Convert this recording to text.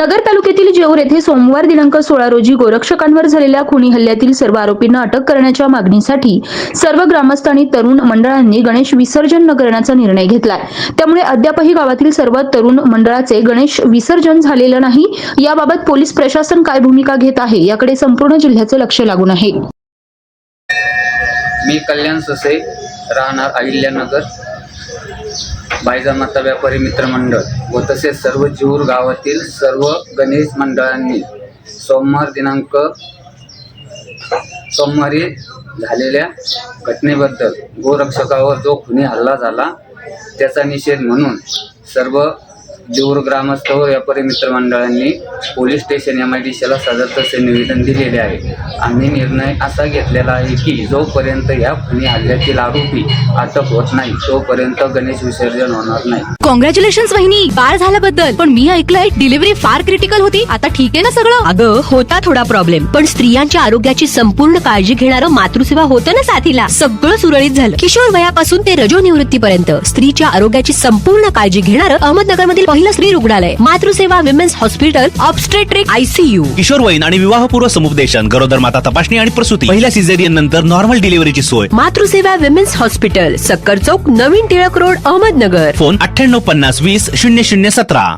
नगर तालुक्यातील जेवर येथे सोमवार दिनांक सोळा रोजी गोरक्षकांवर झालेल्या खुनी हल्ल्यातील सर्व आरोपींना अटक करण्याच्या मागणीसाठी सर्व ग्रामस्थांनी तरुण मंडळांनी गणेश विसर्जन न करण्याचा निर्णय घेतलाय. त्यामुळे अद्यापही गावातील सर्व तरुण मंडळाचे गणेश विसर्जन झालेलं नाही. याबाबत पोलीस प्रशासन काय भूमिका घेत आहे याकडे संपूर्ण जिल्ह्याचं लक्ष लागून आहे. मी कल्याण ससे राहणार अहिल्यानगर. बायजामाता व्यापारी मित्रमंडळ व तसेच सर्व जीवर गावातील सर्व गणेश मंडळांनी सोमवार दिनांक सोमवारी झालेल्या घटनेबद्दल गोरक्षकावर जो खुनी हल्ला झाला त्याचा निषेध म्हणून सर्व जीवर ग्रामस्थ व व्यापारी मित्रमंडळांनी police station M I D सीला सदर तसे निवेदन दिलेले आहे. आम्ही निर्णय असा घेतलेला आहे की जोपर्यंत या खुनी हल्ल्यातील आरोपी अटक होत नाही तोपर्यंत गणेश विसर्जन होणार नाही. कॉंग्रॅच्युलेशन वहिनी. बाळ झाल्याबद्दल. पण मी ऐकलंय डिलिव्हरी फार क्रिटिकल होती. आता ठीक आहे ना सगळं? अगं होता थोडा प्रॉब्लेम पण स्त्रियांच्या आरोग्याची संपूर्ण काळजी घेणारं मातृसेवा होतं ना साथीला. सगळं सुरळीत झालं. किशोर वयापासून ते रजो निवृत्तीपर्यंत स्त्रीच्या आरोग्याची संपूर्ण काळजी घेणारं अहमदनगर मधील पहिलं स्त्री रुग्णालय Matruseva women's hospital obstetric ICU किशोरवयीन आणि विवाहपूर्व समुपदेशन गरोदर माता तपासणी आणि प्रसूती. पहिल्या सिझेरियन नंतर नॉर्मल डिलिव्हरीची सोय. मातृसेवा विमेन्स हॉस्पिटल सक्कर चौक नवीन टिळक रोड अहमदनगर. फोन अठ्ठ्याण्णव पन्नास वीस शून्य शून्य सतरा.